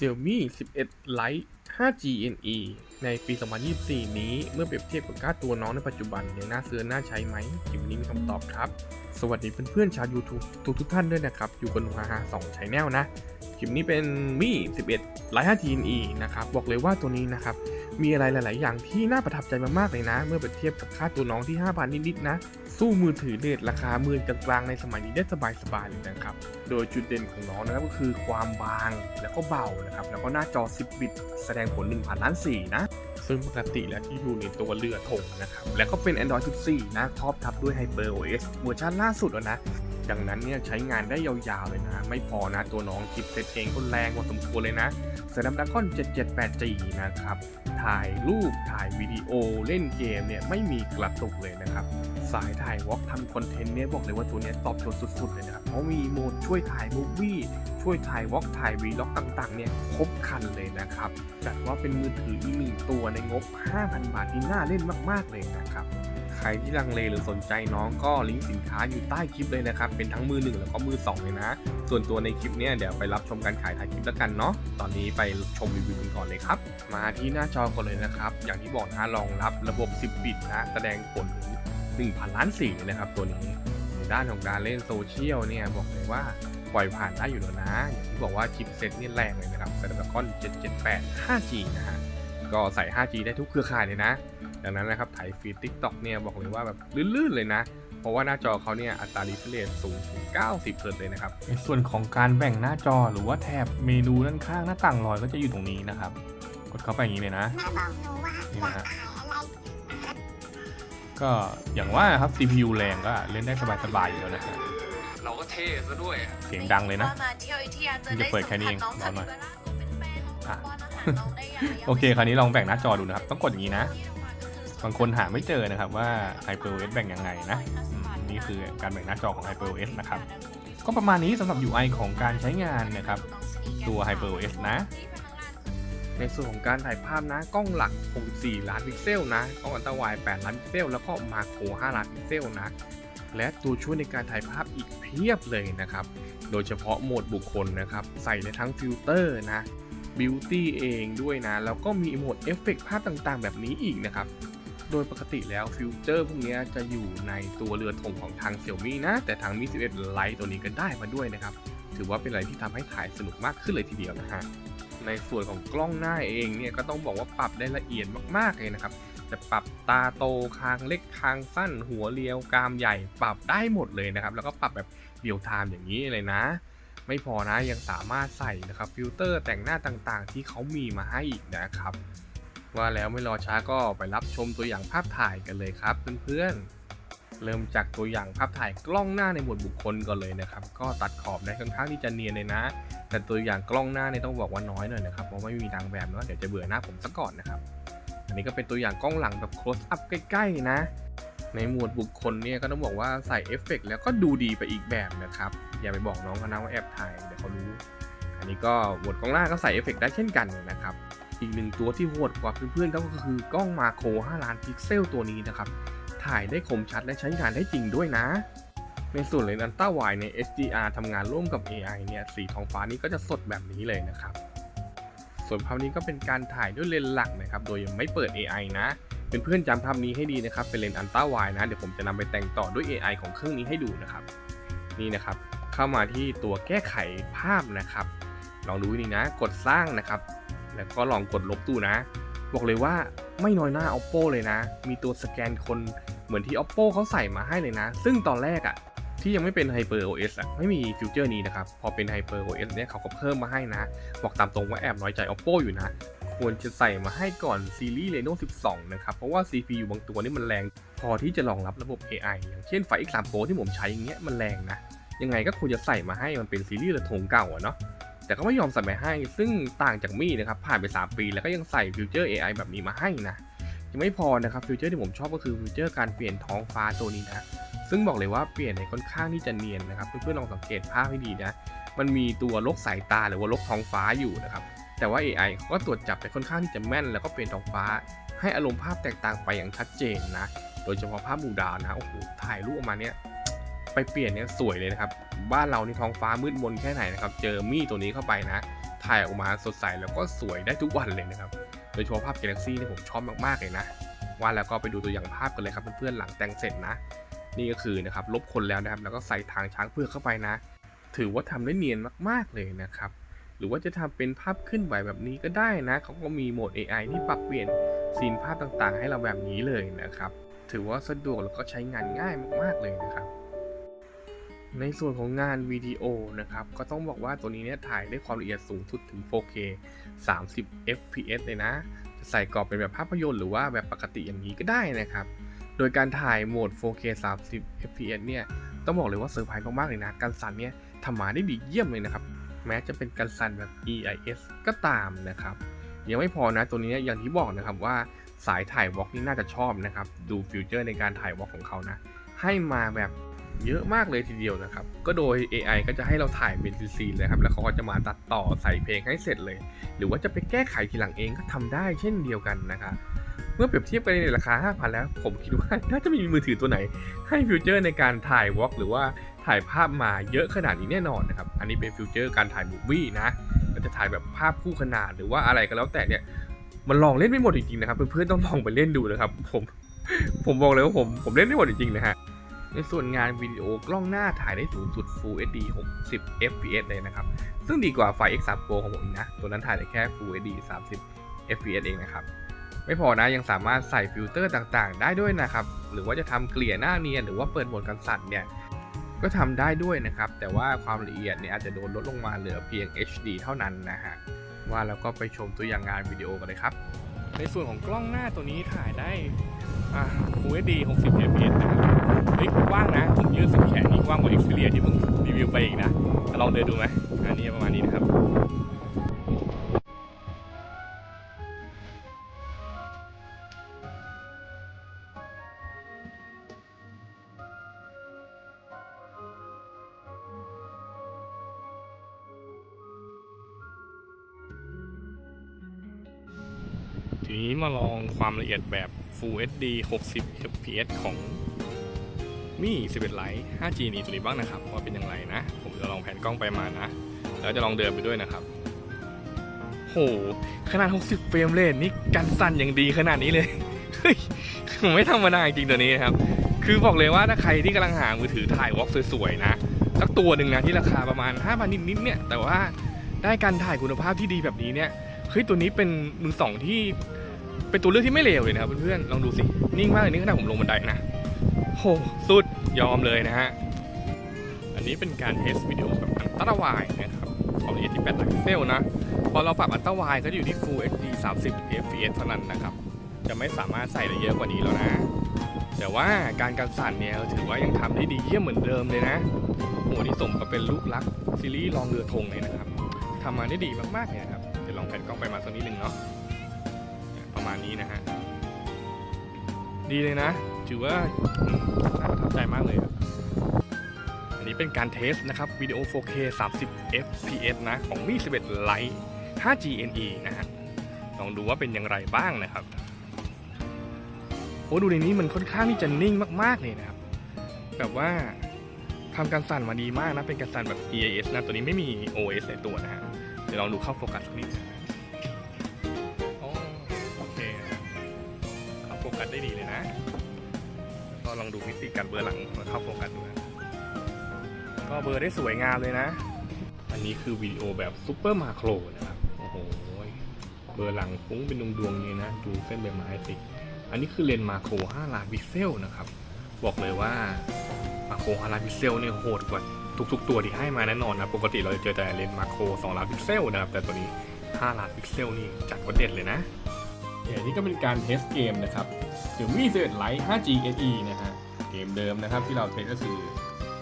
Xiaomi 11 Lite 5G NE ในปี 2024 นี้ เมื่อเปรียบเทียบกับค่าตัวน้องในปัจจุบันยังน่าซื้อน่าใช้ไหมคลิปนี้มีคำตอบครับ สวัสดีเพื่อนๆชาว YouTube ทุกทุกท่านด้วยนะครับ อยู่กันฮาฮาสองชแนลนะ คลิปนี้เป็นมี11 Lite 5G NE นะครับ บอกเลยว่าตัวนี้นะครับ มีอะไรหลาย ๆ อย่างที่น่าประทับใจมาก ๆ เลยนะ เมื่อเปรียบเทียบกับค่าตัวน้องที่ 5,000 นิด ๆ นะ สู้มือถือเดทราคาหมื่นกลาง ๆ ในสมัยนี้ได้สบาย ๆ เลยนะครับ โดยจุดเด่นของน้องนะครับก็คือความบางแล้วก็เบานะครับ แล้วก็หน้าจอ 10 บิต แสดงผล 1,000 ล้านสีนะ ซึ่งปกติแล้วที่อยู่ในตัวเรือธงนะครับ แล้วก็เป็น Android 14 นะท็อปทับด้วย HyperOS เวอร์ชันล่าสุดแล้วนะ ดังนั้นเนี่ยใช้งานได้ยาวๆเลยนะ ไม่พอนะตัวน้องชิปเซตเองก็แรงพอสมควรเลยนะ Snapdragon 778G นะครับ ถ่ายรูปถ่ายวิดีโอเล่นเกมเนี่ยไม่มีกระตุกเลยนะครับ สายถ่ายวอล์กทำคอนเทนต์เนี่ยบอกเลยว่าตัวเนี้ยตอบโจทย์สุดๆเลยนะครับ เพราะมีโหมดช่วยถ่ายมูฟวี่ช่วยถ่ายวอล์กถ่ายวีล็อกต่างๆเนี่ยครบครันเลยนะครับ จัดว่าเป็นมือถืออีกหนึ่งตัวในงบ 5,000 บาทที่น่าเล่นมากๆเลยนะครับ ใครที่ลังเลหรือสนใจน้องก็ลิงก์สินค้าอยู่ใต้คลิปเลยนะครับ เป็นทั้งมือหนึ่งแล้วก็มือสองเลยนะ ส่วนตัวในคลิปเนี้ยเดี๋ยวไปรับชมการขายถ่ายคลิปแล้วกันเนาะ ตอนนี้ไปชมรีวิวกันก่อนเลยครับ มาที่หน้าจอก่อนเลยนะครับ อย่างที่บอกนะรองรับระบบ 10 บิตนะ แสดงผลถึง1,000 ล้านสีนะครับตัวนี้ด้านของการเล่นโซเชียลเนี่ยบอกเลยว่าปล่อยผ่านได้อยู่แล้วนะ อย่างที่บอกว่าชิปเซ็ตนี่แรงเลยนะครับ Snapdragon 778 5G นะฮะ ก็ใส่ 5G ได้ทุกเครือข่ายเลยนะ ดังนั้นนะครับถ่ายฟีด TikTok เนี่ยบอกเลยว่าแบบลื่นๆเลยนะ เพราะว่าหน้าจอเขาเนี่ยอัตรา refresh สูงถึง 90เฮิร์ตซ์เลยนะครับ ในส่วนของการแบ่งหน้าจอหรือว่าแถบเมนูด้านข้างหน้าต่างลอยก็จะอยู่ตรงนี้นะครับ กดเข้าไปอย่างนี้เลยนะแม่บอกหนูว่านี่อยานะกฮะขายอะไรก็อย่างว่าครับ CPU แรงก็เล่นได้สบายๆอยู่แล้วนะฮะเราก็เท่ซะด้วยอะเสียงดังเลยนะว่ามาเที่ยวอยุธยาจะจะได้เปิดแค่นี้เองสัมผัสน้องรอหน่อยคาปิบาร่าเป็นแฟนอะ ของป้อนอาหารน้องได้อย่างโอเค คราวนี้ลองแบ่งหน้าจอดูนะครับ ต้องกดอย่างนี้นะ บางคนหาไม่เจอนะครับว่า HyperOS แบ่งยังไงนะอืมนี่คือการแบ่งหน้าจอของ HyperOS นะครับ ก็ประมาณนี้สำหรับ UI ของการใช้งานนะครับ ตัว HyperOS นะ ในส่วนของการถ่ายภาพนะ กล้องหลัก 64 ล้านพิกเซลนะ กล้องอัลตร้าไวด์8ล้านพิกเซล แล้วก็มาโคร5ล้านพิกเซลนะ และตัวช่วยในการถ่ายภาพอีกเพียบเลยนะครับ โดยเฉพาะโหมดบุคคลนะครับ ใส่ในทั้งฟิลเตอร์นะ บิวตี้เองด้วยนะ แล้วก็มีโหมดเอฟเฟกต์ภาพต่างๆ แบบนี้อีกนะครับ โดยปกติแล้วฟิลเตอร์พวกนี้จะอยู่ในตัวเรือธงของทาง Xiaomi นะ แต่ทาง Mi 11 Lite ตัวนี้ก็ได้มาด้วยนะครับ ถือว่าเป็นอะไรที่ทำให้ถ่ายสนุกมากขึ้นเลยทีเดียวนะฮะ ในส่วนของกล้องหน้าเองเนี่ยก็ต้องบอกว่าปรับได้ละเอียดมากๆเลยนะครับ จะปรับตาโตคางเล็กคางสั้น หัวเรียวกรามใหญ่ ปรับได้หมดเลยนะครับ แล้วก็ปรับแบบเรียลไทม์อย่างนี้เลยนะ ไม่พอนะยังสามารถใส่นะครับฟิลเตอร์แต่งหน้าต่างๆ ที่เขามีมาให้อีกนะครับ ว่าแล้วไม่รอช้าก็ไปรับชมตัวอย่างภาพถ่ายกันเลยครับเพื่อนๆเริ่มจากตัวอย่างภาพถ่ายกล้องหน้าในหมวดบุคคลก่อนเลยนะครับ ก็ตัดขอบได้ค่อนข้างที่จะเนียนเลยนะ แต่ตัวอย่างกล้องหน้าเนี่ยต้องบอกว่าน้อยหน่อยนะครับเพราะไม่มีนางแบบเนาะเดี๋ยวจะเบื่อหน้าผมซะก่อนนะครับอันนี้ก็เป็นตัวอย่างกล้องหลังแบบ close up ใกล้ๆนะ ในหมวดบุคคลเนี่ยก็ต้องบอกว่าใส่เอฟเฟกต์แล้วก็ดูดีไปอีกแบบนะครับ อย่าไปบอกน้องเขานะว่าแอบถ่ายเดี๋ยวเขารู้ อันนี้ก็หมวดกล้องหน้าก็ใส่เอฟเฟกต์ได้เช่นกันนะครับ อีกหนึ่งตัวที่โหดกว่าเพื่อนๆก็คือกล้องมาโคร5ล้านพิกเซลตัวนี้นะครับ ถ่ายได้คมชัดและใช้งานได้จริงด้วยนะ ในส่วนเลนส์อัลตร้าไวใน HDR ทำงานร่วมกับ AI เนี่ยสีทองฟ้านี้ก็จะสดแบบนี้เลยนะครับ ส่วนภาพนี้ก็เป็นการถ่ายด้วยเลนส์หลักนะครับ โดยยังไม่เปิด AI นะ เป็นเพื่อนๆจำภาพนี้ให้ดีนะครับ เป็นเลนส์อัลต้าไวนะ เดี๋ยวผมจะนำไปแต่งต่อด้วย AI ของเครื่องนี้ให้ดูนะครับ นี่นะครับ เข้ามาที่ตัวแก้ไขภาพนะครับ ลองดูนี่นะ กดสร้างนะครับ แล้วก็ลองกดลบดูนะ บอกเลยว่าไม่น้อยหน้า oppo เลยนะ มีตัวสแกนคนเหมือนที่ oppo เขาใส่มาให้เลยนะ ซึ่งตอนแรกอะ่ะที่ยังไม่เป็น hyper os อะไม่มีฟิวเจอร์นี้นะครับ พอเป็น hyper os เนี่ยเขาก็เพิ่มมาให้นะ บอกตามตรงว่าแอบน้อยใจ oppo อยู่นะ ควรจะใส่มาให้ก่อนซีรีส์ Reno 12 นะครับ เพราะว่า CPU บางตัวนี่มันแรง พอที่จะรองรับระบบ AI อย่างเช่นไฟ X3 Pro ที่ผมใช้อย่างเงี้ยมันแรงนะ ยังไงก็ควรจะใส่มาให้มันเป็นซีรีส์ระทงเก่าอะเนาะแต่ก็ไม่ยอมใส่มาให้ ซึ่งต่างจากมี่นะครับ ผ่านไป 3 ปีแล้วก็ยังใส่ฟิวเจอร์ AI แบบนี้มาให้นะ ยังไม่พอนะครับฟิวเจอร์ที่ผมชอบก็คือฟิวเจอร์การเปลี่ยนท้องฟ้าตัวนี้นะ ซึ่งบอกเลยว่าเปลี่ยนในค่อนข้างที่จะเนียนนะครับ เพื่อนๆลองสังเกตภาพให้ดีนะ มันมีตัวลกสายตาหรือว่าลกท้องฟ้าอยู่นะครับ แต่ว่า AI เขาก็ตรวจจับได้ค่อนข้างที่จะแม่นแล้วก็เปลี่ยนท้องฟ้า ให้อารมณ์ภาพแตกต่างไปอย่างชัดเจนนะ โดยเฉพาะภาพหมู่ดาวนะโอ้โหถ่ายรูปออกมาเนี่ยไปเปลี่ยนเนี่ยสวยเลยนะครับ บ้านเรานี่ท้องฟ้ามืดมนแค่ไหนนะครับ เจอมี่ตัวนี้เข้าไปนะ ถ่ายออกมาสดใสแล้วก็สวยได้ทุกวันเลยนะครับ โดยเฉพาะภาพ Galaxy ที่ผมชอบมากๆเลยนะ ว่าแล้วก็ไปดูตัวอย่างภาพกันเลยครับเพื่อนๆหลังแต่งเสร็จนะ นี่ก็คือนะครับลบคนแล้วนะครับ แล้วก็ใส่ทางช้างเผือเข้าไปนะ ถือว่าทำได้เนียนมากๆเลยนะครับ หรือว่าจะทำเป็นภาพขึ้นไหวแบบนี้ก็ได้นะ เขาก็มีโหมด AI ที่ปรับเปลี่ยนซีนภาพต่างๆ ให้เราแบบนี้เลยนะครับ ถือว่าสะดวกแล้วก็ใช้งานง่ายมากๆเลยนะครับ ในส่วนของงานวิดีโอนะครับ ก็ต้องบอกว่าตัวนี้เนี่ยถ่ายได้ความละเอียดสูงสุดถึง 4K 30 fps เลยนะ จะใส่กรอบเป็นแบบภาพยนตร์หรือว่าแบบปกติอย่างนี้ก็ได้นะครับ โดยการถ่ายโหมด 4K 30 fps เนี่ย ต้องบอกเลยว่าเซอร์ไพรส์มากๆเลยนะ การสั่นเนี่ยทำมาได้ดีเยี่ยมเลยนะครับ แม้จะเป็นการสั่นแบบ EIS ก็ตามนะครับ ยังไม่พอนะตัวนี้อย่างที่บอกนะครับว่าสายถ่ายวอล์กนี่น่าจะชอบนะครับ ดูฟิวเจอร์ในการถ่ายวอล์กของเขานะ ให้มาแบบเยอะมากเลยทีเดียวนะครับ ก็โดย AI ก็จะให้เราถ่ายเป็นซีนเลยครับ แล้วเขาก็จะมาตัดต่อใส่เพลงให้เสร็จเลย หรือว่าจะไปแก้ไขทีหลังเองก็ทำได้เช่นเดียวกันนะครับ มื่อเปรียบเทียบกันในราคา 5,000 แล้ว ผมคิดว่าน่าจะมีมือถือตัวไหน ให้ฟิวเจอร์ในการถ่ายวอล์กหรือว่าถ่ายภาพมาเยอะขนาดนี้แน่นอนนะครับ อันนี้เป็นฟิวเจอร์การถ่ายมูฟวี่นะก็จะถ่ายแบบภาพคู่ขนาดหรือว่าอะไรก็แล้วแต่เนี่ยมันลองเล่นไม่หมดจริงๆนะครับเพื่อนๆต้องลองไปเล่นดูนะครับ ผมผมบอกเลยว่าผมผมเล่นไม่หมดจริงๆนะฮะในส่วนงานวิดีโอกล้องหน้าถ่ายได้สูงสุด Full HD 60 fps เลยนะครับ ซึ่งดีกว่าไฟ X3 Pro ของผมนะ ตัวนั้นถ่ายได้แค่ Full HD 30 fps เองนะครับ ไม่พอนะยังสามารถใส่ฟิลเตอร์ต่างๆ ได้ด้วยนะครับ หรือว่าจะทำเกลี่ยหน้าเนียนหรือว่าเปิดโหมดกันสั่นเนี่ยก็ทำได้ด้วยนะครับ แต่ว่าความละเอียดเนี่ยอาจจะโดนลดลงมาเหลือเพียง HD เท่านั้นนะฮะว่าแล้วก็ไปชมตัวอย่างงานวิดีโอกันเลยครับ ในส่วนของกล้องหน้าตัวนี้ถ่ายได้อ่า Full HD 60 fps นะครับเฮ้ยกว้างนะผมยืดสุดแขนนี่กว้างกว่า Xperia ที่มึงรีวิวไปอีกนะลองเดินดูไหมอันนี้ประมาณนี้นะครับ ทีนี้มาลองความละเอียดแบบ Full HD 60 fps ของมี่11 Lite 5G นี้ตัวนี้บ้างนะครับ ว่าเป็นอย่างไรนะ ผมจะลองแผนกล้องไปมานะ แล้วจะลองเดินไปด้วยนะครับ โห ขนาด 60 เฟรมเรทนี่กันสั่นอย่างดีขนาดนี้เลย เฮ้ย ไม่ธรรมดาจริงตัวนี้นะครับ คือบอกเลยว่าถ้าใครที่กำลังหามือถือถ่ายวอล์กสวยๆนะ สักตัวหนึ่งนะที่ราคาประมาณ 5,000 นิดๆเนี่ย แต่ว่าได้การถ่ายคุณภาพที่ดีแบบนี้เนี่ย เฮ้ย ตัวนี้เป็นมือสองที่ เป็นตัวเลือกที่ไม่เลวเลยนะครับเพื่อนๆ ลองดูสิ นิ่งมากเลยนี่ขนาดผมลงบันไดนะโหสุดยอมเลยนะฮะ อันนี้เป็นการเทสวิดีโอแบบอันตราวายนะครับความละเอียดที่8หลักพิกเซลนะ พอเราปรับอันตราวายก็จะอยู่ที่ Full HD 30 fps เท่านั้นนะครับ จะไม่สามารถใส่ได้เยอะกว่านี้แล้วนะ แต่ว่าการกันสั่นเนี่ยถือว่ายังทำได้ดีเยี่ยมเหมือนเดิมเลยนะโหนี่สมกับเป็นลูกรักซีรีส์ลองเรือธงเลยนะครับทำมาได้ดีมากๆเลยครับเดี๋ยวลองแผ่นกล้องไปมาสักนิดหนึ่งเนาะ นี้นะฮะ ดีเลยนะ ถือว่าน่าประทับใจมากเลยอะอันนี้เป็นการเทสนะครับวิดีโอ 4K 30 fps นะ ของมี11 Lite 5G NE นะฮะ ลองดูว่าเป็นอย่างไรบ้างนะครับ โอ้ดูในนี้มันค่อนข้างที่จะนิ่งมากๆเลยนะครับ แบบว่าทำการสั่นมาดีมากนะ เป็นการสั่นแบบ EIS นะ ตัวนี้ไม่มี OS ในตัวนะฮะ เดี๋ยวลองดูเข้าโฟกัสสักนิดนะ กัสได้ดีเลยนะก็ลองดูมิติการเบอร์หลังมาเข้าโฟกัสดูนะก็เบอร์ได้สวยงามเลยนะ อันนี้คือวิดีโอแบบซูเปอร์มาโครนะครับ โอ้โห เบอร์หลังฟุ้งเป็นดวงดวงนี้นะ ดูเส้นใบไม้สิ อันนี้คือเลนส์มาโคร5ล้านพิกเซลนะครับ บอกเลยว่ามาโคร5ล้านพิกเซลเนี่ยโหดกว่าทุกๆ ตัวที่ให้มาแน่นอนนะ ปกติเราจะเจอแต่เลนส์มาโคร2ล้านพิกเซลนะครับ แต่ตัวนี้ 5ล้านพิกเซลนี่จัดว่าเด็ดเลยนะนี่ก็เป็นการเทสเกมนะครับ เสี่ยมี่11 Lite 5G SE นะฮะ เกมเดิมนะครับที่เราเทสก็คือ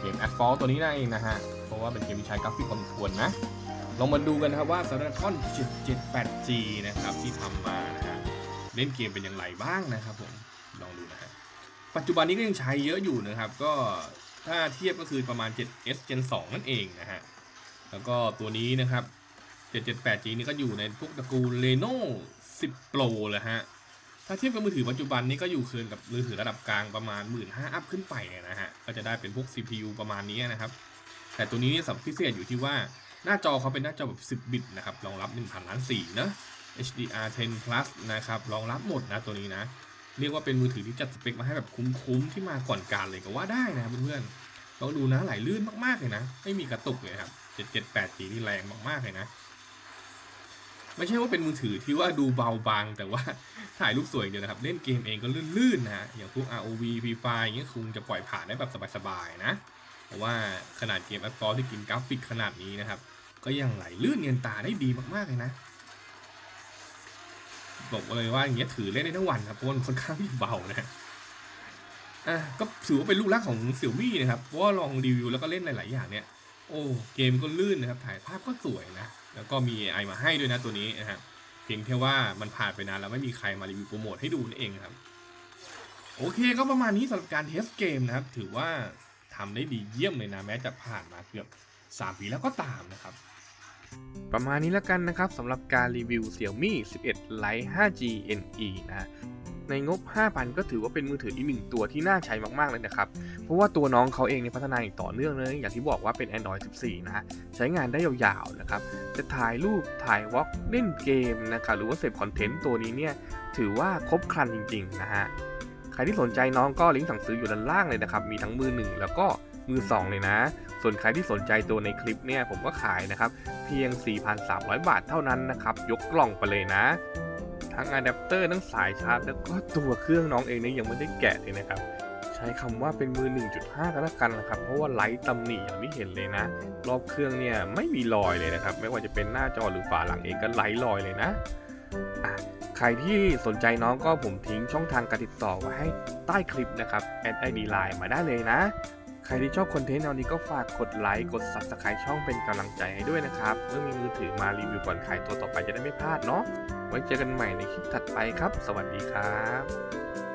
เกม Asphalt ตัวนี้นั่นเองนะฮะ เพราะว่าเป็นเกมที่ใช้กราฟิกพอสมควรนะ ลองมาดูกันนะครับว่า Snapdragon 778G นะครับที่ทำมานะฮะ เล่นเกมเป็นอย่างไรบ้างนะครับผม ลองดูนะฮะ ปัจจุบันนี้ก็ยังใช้เยอะอยู่นะครับ ก็ถ้าเทียบก็คือประมาณ 7S Gen 2 นั่นเองนะฮะ แล้วก็ตัวนี้นะครับ 778G นี่ก็อยู่ในพวกตระกูล Reno 10 Pro เลยฮะ ถ้าเทียบกับมือถือปัจจุบันนี้ก็อยู่เคืนกับมือถือระดับกลางประมาณ 1 5ื่นอัพขึ้นไปนะฮะ ก็จะได้เป็นพวก CPU ประมาณนี้นะครับ แต่ตัวนี้เนี่ยสับพิเศษอยู่ที่ว่าหน้าจอเขาเป็นหน้าจอแบบ 10 บิตนะครับ รองรับ 1,000ล้านสีนะ HDR 10 plus นะครับ รองรับหมดนะตัวนี้นะ เรียกว่าเป็นมือถือที่จัดสเปคมาให้แบบคุ้มๆที่มาก่อนการเลยก็ว่าได้นะเพื่อนๆลองดูนะไหลลื่นมากๆเลยนะ ไม่มีกระตุกเลยครับ 778G นี่แรงมากๆเลยนะ ไม่ใช่ว่าเป็นมือถือที่ว่าดูเบาบาง แต่ว่าถ่ายรูปสวยอย่างเดียวนะครับ เล่นเกมเองก็ลื่นๆนะฮะอย่างพวก ROV Free Fire อย่างเงี้ยคงจะปล่อยผ่านได้แบบสบายๆนะเพราะว่าขนาดเกมแอปฟอร์ที่กินกราฟิกขนาดนี้นะครับ ก็ยังไหลลื่นเนียนตาได้ดีมากๆเลยนะบอกเลยว่าอย่างเงี้ยถือเล่นได้ทั้งวันครับเพราะมันค่อนข้างที่เบานะอะก็ถือว่าเป็นลูกรักของเสี่ยมี่นะครับเพราะว่าลองรีวิวแล้วก็เล่นหลายๆอย่างเนี่ยโอ้เกมก็ลื่นนะครับถ่ายภาพก็สวยนะ แล้วก็มี AI มาให้ด้วยนะตัวนี้นะครับเพียงแค่ว่ามันผ่านไปนานแล้วไม่มีใครมารีวิวโปรโมทให้ดูนั่นเองครับ โอเคก็ประมาณนี้สำหรับการเทสเกมนะครับ ถือว่าทำได้ดีเยี่ยมเลยนะแม้จะผ่านมาเกือบ 3 ปีแล้วก็ตามนะครับ ประมาณนี้แล้วกันนะครับสำหรับการรีวิว Xiaomi 11 Lite 5G NE นะในงบ 5,000 ก็ถือว่าเป็นมือถืออีกหนึ่งตัวที่น่าใช้มาก ๆ เลยนะครับ เพราะว่าตัวน้องเขาเองเนี่ยพัฒนาอย่างต่อเนื่องเลยอย่างที่บอกว่าเป็น Android 14 นะใช้งานได้ยาวๆนะครับ จะถ่ายรูปถ่ายวอล์กเล่นเกมนะครับหรือว่าเสพคอนเทนต์ตัวนี้เนี่ยถือว่าครบครันจริงๆนะฮะใครที่สนใจน้องก็ลิงก์สั่งซื้ออยู่ด้านล่างเลยนะครับมีทั้งมือหนึ่งแล้วก็มือสองเลยนะ ส่วนใครที่สนใจตัวในคลิปเนี่ยผมก็ขายนะครับ เพียง 4,300 บาทเท่านั้นนะครับ ยกกล่องไปเลยนะ ทั้งอะแดปเตอร์ทั้งสายชาร์จแล้วก็ตัวเครื่องน้องเองเนี่ยยังไม่ได้แกะเลยนะครับ ใช้คำว่าเป็นมือ 1.5ก็แล้วกันนะครับ เพราะว่าไลท์ตำหนิอย่างที่เห็นเลยนะ รอบเครื่องเนี่ยไม่มีรอยเลยนะครับ ไม่ว่าจะเป็นหน้าจอหรือฝาหลังเองก็ไลท์รอยเลยนะะใครที่สนใจน้องก็ผมทิ้งช่องทางการติดต่อไว้ให้ใต้คลิปนะครับแอดไอดีไลน์มาได้เลยนะ ใครที่ชอบคอนเทนต์แนวนี้ก็ฝากกดไลค์กด Subscribe ช่องเป็นกำลังใจให้ด้วยนะครับ เมื่อมีมือถือมารีวิวก่อนใครตัวต่อไปจะได้ไม่พลาดเนาะไว้เจอกันใหม่ในคลิปถัดไปครับ สวัสดีครับ